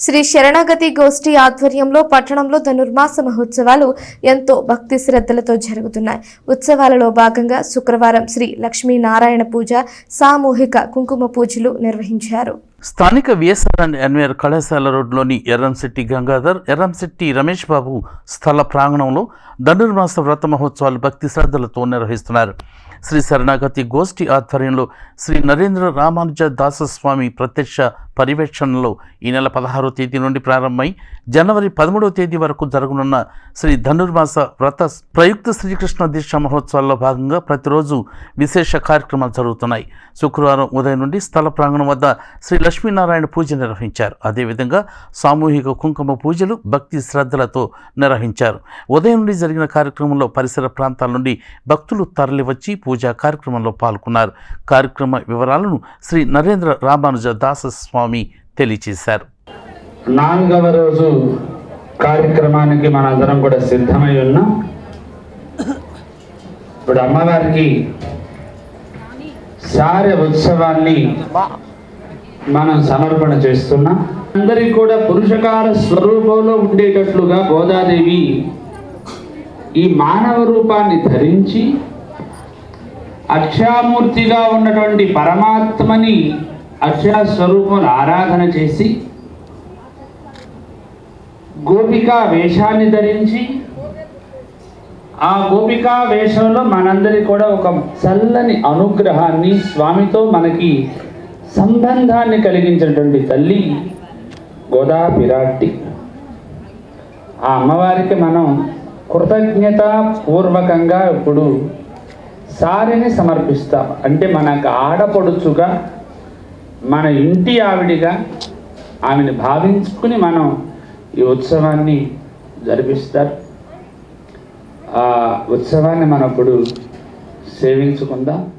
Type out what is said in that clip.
శ్రీ శరణాగతి గోష్ఠి ఆధ్వర్యంలో పట్టణంలో ధనుర్మాస మహోత్సవాలు ఎంతో భక్తి శ్రద్ధలతో జరుగుతున్నాయి. ఉత్సవాలలో భాగంగా శుక్రవారం శ్రీ లక్ష్మీనారాయణ పూజ సామూహిక కుంకుమ పూజలు నిర్వహించారు. స్థానిక విఎస్ఆర్ అండ్ ఎన్వీఆర్ కళాశాల రోడ్లోని ఎర్రంశెట్టి గంగాధర్ ఎర్రంశెట్టి రమేష్ బాబు స్థల ప్రాంగణంలో ధనుర్మాస వ్రత మహోత్సవాలు భక్తి శ్రద్ధలతో నిర్వహిస్తున్నారు. శ్రీ శరణాగతి గోష్ఠి ఆధ్వర్యంలో శ్రీ నరేంద్ర రామానుజ దాసస్వామి ప్రత్యక్ష పర్యవేక్షణలో ఈ నెల పదహారో తేదీ నుండి ప్రారంభమై జనవరి పదమూడవ తేదీ వరకు జరగనున్న శ్రీ ధనుర్మాస వ్రత ప్రయుక్త శ్రీకృష్ణ దీక్ష మహోత్సవాల్లో భాగంగా ప్రతిరోజు విశేష కార్యక్రమాలు జరుగుతున్నాయి. శుక్రవారం ఉదయం నుండి స్థల ప్రాంగణం వద్ద శ్రీ లక్ష్మీనారాయణ పూజ నిర్వహించారు. అదేవిధంగా సామూహిక కుంకుమ పూజలు భక్తి శ్రద్ధలతో నిర్వహించారు. ఉదయం నుండి జరిగిన కార్యక్రమంలో పరిసర ప్రాంతాల నుండి భక్తులు తరలివచ్చి పూజా కార్యక్రమంలో పాల్గొన్నారు. కార్యక్రమ వివరాలను శ్రీ నరేంద్ర రామానుజ దాస స్వామి తెలియచేశారు నాలుగవ రోజు కార్యక్రమానికి మనందరం కూడా సిద్ధమై ఉన్నాం. ఇప్పుడు అమ్మవారికి సారె ఉత్సవాన్ని మనం సమర్పణ చేస్తున్నాం. అందరికీ కూడా పురుషకార స్వరూపంలో ఉండేటట్లుగా గోదాదేవి ఈ మానవ రూపాన్ని ధరించి అక్షామూర్తిగా ఉన్నటువంటి పరమాత్మని అక్షర స్వరూపంలో ఆరాధన చేసి గోపికా వేషాన్ని ధరించి ఆ గోపికా వేషంలో మనందరి కూడా ఒక చల్లని అనుగ్రహాన్ని స్వామితో మనకి సంబంధాన్ని కలిగించినటువంటి తల్లి గోదా పిరాట్టి ఆ అమ్మవారికి మనం కృతజ్ఞతాపూర్వకంగా ఇప్పుడు సారిని సమర్పిస్తాం. అంటే మనకు ఆడపడుచుగా మన ఇంటి ఆవిడిగా ఆమెను భావించుకుని మనం ఈ ఉత్సవాన్ని జరిపిస్తారు. ఆ ఉత్సవాన్ని మనం ఇప్పుడు సేవించుకుందాం.